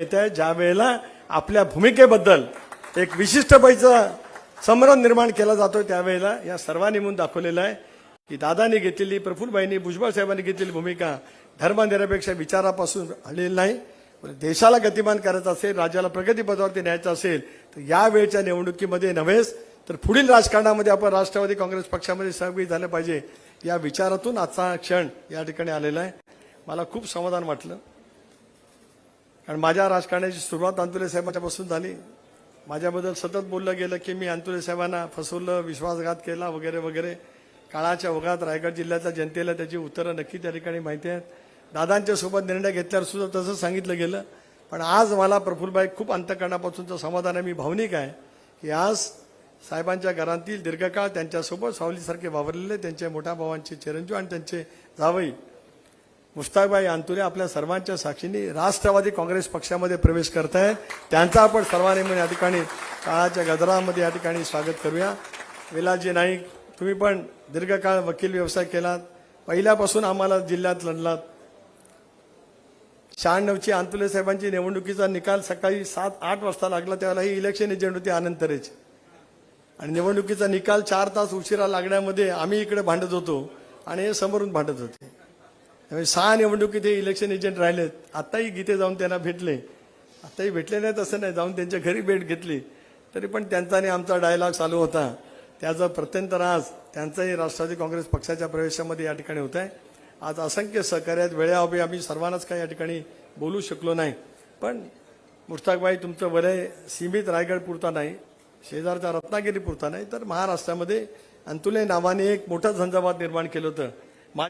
येत आहे ज्या वेळेला आपल्या भूमिकेबद्दल एक विशिष्ट पैसा समरण निर्माण केला जातो त्यावेळेला या सर्वांनी म्हणून दाखवलेलं आहे की दादानी घेतलेली प्रफुल्लबाईंनी भुजबळ साहेबांनी घेतलेली भूमिका धर्मनिरपेक्ष विचारापासून आलेली नाही. देशाला गतिमान करायचं असेल राज्याला प्रगतीपथावरती न्यायचं असेल तर या वेळच्या निवडणुकीमध्ये नव्हेच तर पुढील राजकारणामध्ये आपण राष्ट्रवादी काँग्रेस पक्षामध्ये सहभागी झालं पाहिजे या विचारातून आजचा क्षण या ठिकाणी आलेला आहे. मला खूप समाधान वाटलं. कारण माझ्या राजकारणाची सुरुवात अंतुले साहेबांच्यापासून झाली. माझ्याबद्दल सतत बोललं गेलं की मी अंतुले साहेबांना फसवलं विश्वासघात केला वगैरे वगैरे. काळाच्या ओघात रायगड जिल्ह्याच्या जनतेला त्याची उत्तरं नक्की त्या ठिकाणी माहिती आहेत. दादांच्या सोबत निर्णय घेतल्यावर सुद्धा तसं सांगितलं गेलं. पण आज मला प्रफुल्लबाई खूप अंतकरणापासूनचं समाधान आहे. मी भावनिक आहे की आज साहेबांच्या घरातील दीर्घकाळ त्यांच्यासोबत सावलीसारखे वावरलेले त्यांच्या मोठ्या भावांचे चिरंजीव आणि त्यांचे जावई मुश्ताकबाई अंतुरे आपल्या सर्वांच्या साक्षीने राष्ट्रवादी काँग्रेस पक्षामध्ये प्रवेश करत आहे त्यांचा आपण सर्वांनी म्हणून या ठिकाणी काळाच्या गजरामध्ये या ठिकाणी स्वागत करूया. विलाजी नाईक तुम्ही पण दीर्घकाळ वकील व्यवसाय केलात. पहिल्यापासून आम्हाला जिल्ह्यात लढलात. शहाण्णवची अंतुले साहेबांची निवडणुकीचा निकाल सकाळी सात आठ वाजता लागला त्यावेळेला ही इलेक्शन एजंट होती आनंद आणि निवडणुकीचा निकाल चार तास उशिरा लागण्यामध्ये आम्ही इकडे भांडत होतो आणि हे समोरून भांडत होते. त्यामुळे सहा निवडणुकीत हे इलेक्शन एजंट राहिलेत. आत्ताही गीते जाऊन त्यांना भेटले. आत्ताही भेटले नाहीत असं नाही. जाऊन त्यांच्या घरी भेट घेतली. तरी पण त्यांचा आणि आमचा डायलॉग चालू होता. त्याचा प्रत्यंतर आज त्यांचाही राष्ट्रवादी काँग्रेस पक्षाच्या प्रवेशामध्ये या ठिकाणी होत आहे आज असंख्य सहकार्यात वेळेअभावी आम्ही सर्वांनाच काही या ठिकाणी बोलू शकलो नाही. पण मुश्ताकबाई तुमचं वलय सीमित रायगड पुरता नाही. शेजारच्या रत्नागिरी पुरता नाही. तर महाराष्ट्रामध्ये अंतुले नावाने एक मोठं झंझावात निर्माण केलं होतं.